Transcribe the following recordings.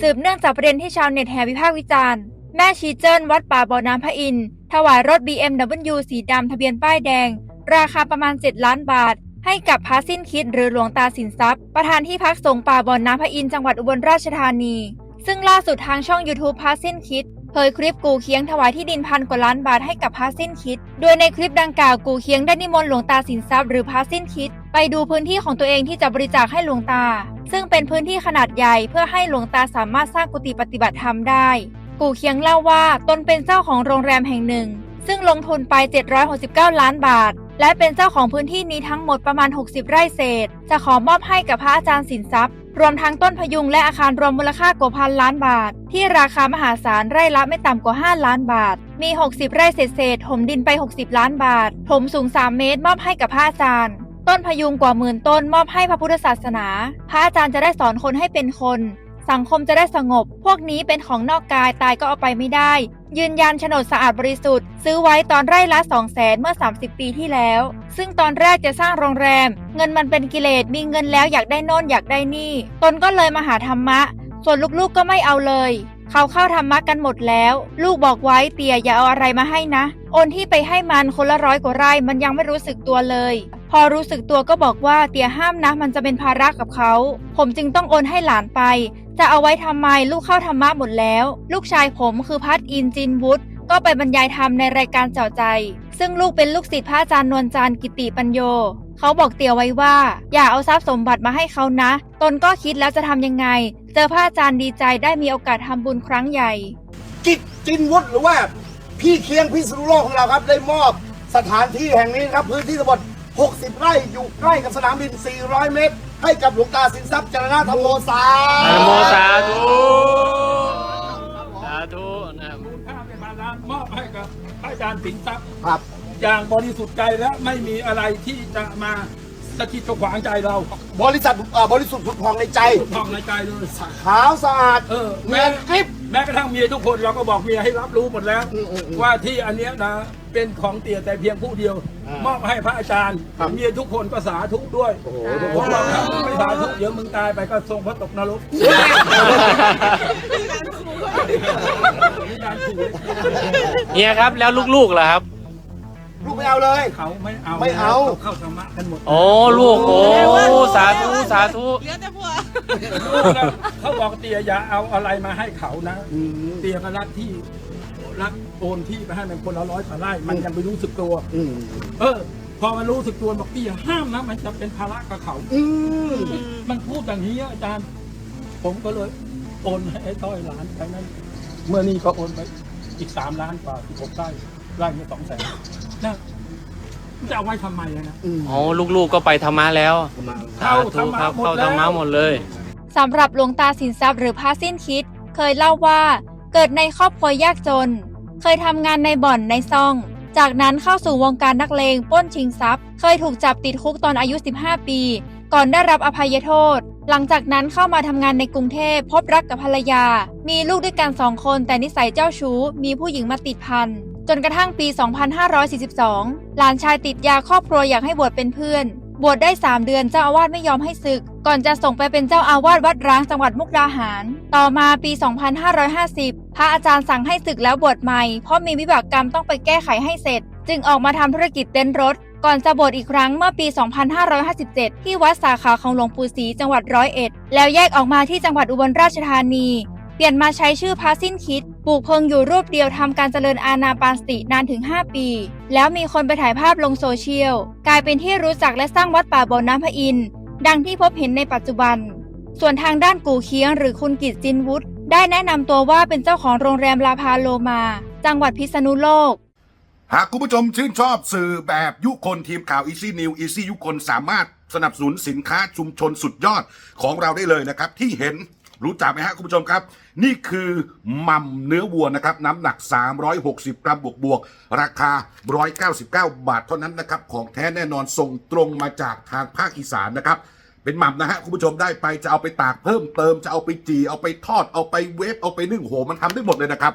สืบเนื่องจากประเด็นที่ชาวเน็ตแห่วิพากษ์วิจารณ์ แม่ชีเจิ้นวัดป่าบ่อน้ำพระอินทร์ถวายรถ BMW สีดำทะเบียนป้ายแดง ราคาประมาณ 7 ล้านบาท ให้กับพระสิ้นคิดหรือหลวงตาสินทรัพย์ ประธานที่พักสงฆ์ป่าบ่อน้ำพระอินทร์จังหวัดอุบลราชธานี ซึ่งล่าสุดทางช่อง YouTube พระสิ้นคิดเผยคลิปกูเคียงถวายที่ดินพันกว่าล้านบาทให้กับพระสิ้นคิด โดยในคลิปดังกล่าวกูเคียงได้นิมนต์หลวงตาสินทรัพย์หรือพระสิ้นคิด ไปดูพื้นที่ของตัวเองที่จะบริจาคให้หลวงตา ซึ่งเป็นพื้นที่ขนาดใหญ่เพื่อให้หลวงตาสามารถสร้างกุฏิปฏิบัติธรรมได้ กูเคียงเล่าว่าตนเป็นเจ้าของโรงแรมแห่งหนึ่ง ซึ่งลงทุนไป 769 ล้านบาท และเป็นเจ้าของพื้นที่นี้ทั้งหมดประมาณ 60 ไร่เศษ จะขอมอบให้กับพระอาจารย์สินทรัพย์ รวมทั้งต้นพยุงและอาคารรวมมูลค่ากว่าพันล้านบาท ที่ราคามหาศาลไร่ละไม่ต่ำกว่า 5 ล้านบาท มี 60 ไร่เศษเศษถมดินไป 60 ล้านบาทถมสูง 3 เมตร มอบให้กับพระอาจารย์ ต้นพยุงกว่าหมื่นต้นมอบให้พระพุทธศาสนา พระอาจารย์จะได้สอนคนให้เป็นคน สังคมจะได้สงบ พวกนี้เป็นของนอกกายตายก็เอาไปไม่ได้ ยืนยันโฉนดสะอาดบริสุทธิ์ ซื้อไว้ตอนไร่ละ2 0 0แสนเมื่อ 30 ปีที่แล้ว ซึ่งตอนแรกจะสร้างโรงแรม เงินมันเป็นกิเลสมีเงินแล้วอยากได้น่นอยากได้นี่ ตนก็เลยมาหาธรรมะ ส่วนลูกๆก็ไม่เอาเลยเขาเข้าธรรมะกันหมดแล้ว ลูกบอกไว้เตี่ยอย่าเอาอะไรมาให้นะ โอนที่ไปให้มันคนละร้อยกว่าไร่มันยังไม่รู้สึกตัวเลย พอรู้สึกตัวก็บอกว่าเตี่ยห้ามนะมันจะเป็นภาระกับเขา ผมจึงต้องโอนให้หลานไป จะเอาไว้ทำไมลูกเข้าธรรมะหมดแล้ว ลูกชายผมคือพัดอินจินวุฒก็ไปบรรยายธรรมในรายการเจาะใจ ซึ่งลูกเป็นลูกศิษย์พระอาจารย์นวลจันทร์กิติปัญโย เขาบอกเตี่ยไว้ว่า อย่าเอาทรัพย์สมบัติมาให้เขานะ ตนก็คิดแล้วจะทำยังไง เจอพระอาจารย์ดีใจได้มีโอกาสทำบุญครั้งใหญ่ กิจจินวุฒหรือว่า พี่เคียงพิษณุโลกของเราครับได้มอบสถานที่แห่งนี้ครับพื้นที่ทั้งหมด 60 ไร่อยู่ใกล้กับสนามบิน 400 เมตร ให้กับหลวงตาสินทรัพย์จรณธรรมโมสานะโมสาธุสาธุนะครับข้ามไปพันล้านมอบให้กับพระอาจารย์สินทรัพย์ครับอย่างบริสุทธิ์ใจและไม่มีอะไรที่จะมาสะกิดตะขวางใจเราบริษัทเอ่อบริสุทธิ์ผุดพองในใจ ท่องในใจเลย ขาวสะอาดเออเนีแม้ยนกริบ แม้กระทั่งเมียทุกคนเราก็บอกเมียให้รับรู้หมดแล้ว อืมอืมอืมว่าที่อันเนี้ยนะเป็นของเตี่ยแต่เพียงผู้เดียว อ่ามอบให้พระอาจารย์ครับ เมียทุกคนก็สาธุด้วยโอ้โหผมบอกถ้ามึงไม่สาธุเดี๋ยวมึงตายไปก็ทรงพระตกนรกมีการขู่เฮียครับแล้วลูกๆล่ะครับ ลูกไม่เอาเลย เขาไม่เอาไม่เอา เข้าธรรมะกันหมด โอ้ลูกโอ้สาธุสาธุ เหลือแต่พวก เขาบอกเตียอย่าเอาอะไรมาให้เขานะอืมเตียก็รักที่รักโอนที่ไปให้มันคนละร้อยกว่าไร่มันยังไม่รู้สึกตัว อืมเออ พอมันรู้สึกตัวบอกเตียห้ามนะ มันจะเป็นภาระกับเขา อืมมันพูดอย่างนี้อาจารย์ ผมก็เลยโอนให้ไอ้ต้อยล้านไปนั้น เมื่อนี้ก็โอนไปอีกสามล้านกว่าที่ผมได้ไร่เนี่ยสองแสนนะ จะเอาไว้ทำไมอะนะอืมโอ้ลูกๆก็ไปธรรมะแล้วเข้าสาธุครับธรรมะหมดเข้าแล้วธรรมะหมดเลยสำหรับหลวงตาสินทรัพย์หรือพระสิ้นคิด เคยเล่าว่า เกิดในครอบครัวยากจน เคยทำงานในบ่อนในซ่อง จากนั้นเข้าสู่วงการนักเลงปล้นชิงทรัพย์ เคยถูกจับติดคุกตอนอายุ 15 ปี ก่อนได้รับอภัยโทษ หลังจากนั้นเข้ามาทำงานในกรุงเทพพบรักกับภรรยา มีลูกด้วยกันสองคนแต่นิสัยเจ้าชู้มีผู้หญิงมาติดพัน จนกระทั่งปี 2542 หลานชายติดยาครอบครัวอยากให้บวชเป็นเพื่อน บวชได้ 3 เดือนเจ้าอาวาสไม่ยอมให้ศึก ก่อนจะส่งไปเป็นเจ้าอาวาสวัดร้างจังหวัดมุกดาหาร ต่อมาปี 2550 พระอาจารย์สั่งให้ศึกแล้วบวชใหม่ เพราะมีวิบากกรรมต้องไปแก้ไขให้เสร็จ จึงออกมาทำธุรกิจเต้นรถ ก่อนจะบวชอีกครั้งเมื่อปี 2557 ที่วัดสาขาของหลวงปู่ศรีจังหวัดร้อยเอ็ด แล้วแยกออกมาที่จังหวัดอุบลราชธานี เปลี่ยนมาใช้ชื่อพระสิ้นคิด ลูกเพิงอยู่รูปเดียวทำการเจริญอาณาปานสตินานถึง 5 ปี แล้วมีคนไปถ่ายภาพลงโซเชียล กลายเป็นที่รู้จักและสร้างวัดป่าบ่อน้ำพระอินทร์ดังที่พบเห็นในปัจจุบัน ส่วนทางด้านกูเคียงหรือคุณกิตจินวุฒิได้แนะนำตัวว่าเป็นเจ้าของโรงแรมลาพาโลมา จังหวัดพิษณุโลก หากคุณผู้ชมชื่นชอบสื่อแบบยุคนทีมข่าว Easy New Easy ยุคนสามารถสนับสนุนสินค้าชุมชนสุดยอดของเราได้เลยนะครับที่เห็น รู้จักไหมฮะคุณผู้ชมครับ นี่คือมัมเนื้อวัวนะครับ น้ำหนัก 360 กรัมบวกบวกราคา 199 บาทเท่านั้นนะครับ ของแท้แน่นอนส่งตรงมาจากทางภาคอีสานนะครับ เป็นหม่ำนะฮะคุณผู้ชมได้ไปจะเอาไปตากเพิ่มเติมจะเอาไปจีเอาไปทอดเอาไปเวฟเอาไปนึ่งโหมันทำได้หมดเลยนะครับ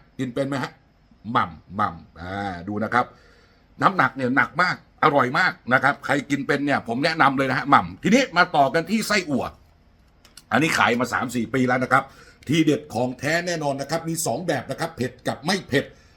กินเป็นไหมฮะหม่ำหม่ำอ่าดูนะครับ น้ำหนักเนี่ยหนักมากอร่อยมากนะครับ ใครกินเป็นเนี่ย ผมแนะนำเลยนะฮะหม่ำทีนี้มาต่อกันที่ไส้อั่ว อันนี้ขายมา 3-4 ปีแล้วนะครับ ที่เด็ดของแท้แน่นอนนะครับ มี 2 แบบนะครับ เผ็ดกับไม่เผ็ด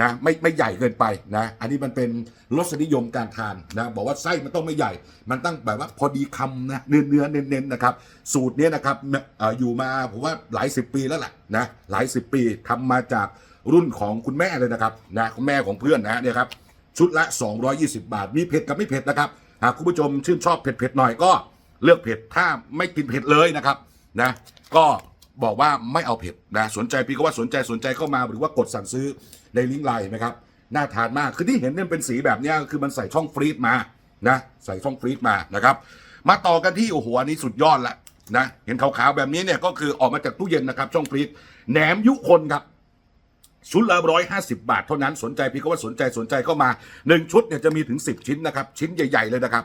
นะไม่ไม่ใหญ่เกินไปนะอันนี้มันเป็นรสนิยมการทานนะบอกว่าไส้มันต้องไม่ใหญ่ มันต้องแบบว่าพอดีคำนะเนื้อเนื้อเน้นๆนะครับสูตรนี้นะครับอยู่มาผมว่าหลายสิบปีแล้วแหละนะหลายสิบปีทำมาจากรุ่นของคุณแม่เลยนะครับนะคุณแม่ของเพื่อนนะเนี่ยครับชุดละ 220 บาท มีเผ็ดกับไม่เผ็ดนะครับหากคุณผู้ชมชื่นชอบเผ็ดๆหน่อยก็เลือกเผ็ดถ้าไม่กินเผ็ดเลยนะครับนะก็บอกว่าไม่เอาเผ็ดนะสนใจพี่ก็ว่าสนใจสนใจเข้ามาหรือว่ากดสั่งซื้อ ในลิงก์ไลน์นะครับน่าทานมากคือที่เห็นเนี่ยเป็นสีแบบนี้คือมันใส่ช่องฟรีซมานะใส่ช่องฟรีซมานะครับ มาต่อกันที่โอ้โหอันนี้สุดยอดละนะเห็นขาวๆแบบนี้เนี่ยก็คือออกมาจากตู้เย็นนะครับ ช่องฟรีซแหนมยุคนครับชุดละร้อยห้าสิบาทเท่านั้นสนใจพี่ก็ว่าสนใจสนใจเข้ามาหนึ่งชุดเนี่ยจะมีถึงสิบชิ้นนะครับ ชิ้นใหญ่ ๆ เลยนะครับ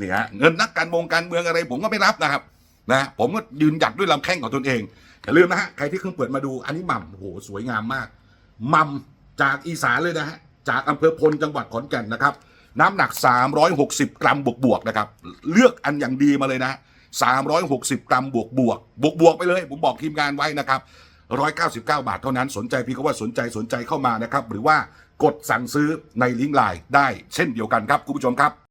นี่ฮะเงินนักการเมองการเมืองอะไร ผมก็ไม่รับนะครับนะผมก็ยืนหยัดด้วยลำแข้งของตนเองอย่าลืมนะฮะใครที่เพิ่งเปิดมาดูอันนี้หม่ำโอ้โหสวยงามมากหม่ำจากอีสานเลยนะฮะจากอำเภอพลจังหวัดขอนแก่นนะครับ น้ำหนัก 360 กรัมบวกบวกๆนะครับ เลือกอันอย่างดีมาเลยนะ 360 กรัมบวกบวกบวกบวกๆไปเลย ผมบอกทีมงานไว้นะครับ 199 บาทเท่านั้นสนใจพี่ก็ว่าสนใจสนใจเข้ามานะครับ หรือว่ากดสั่งซื้อในลิงก์ไลน์ได้เช่นเดียวกันครับคุณผู้ชมครับ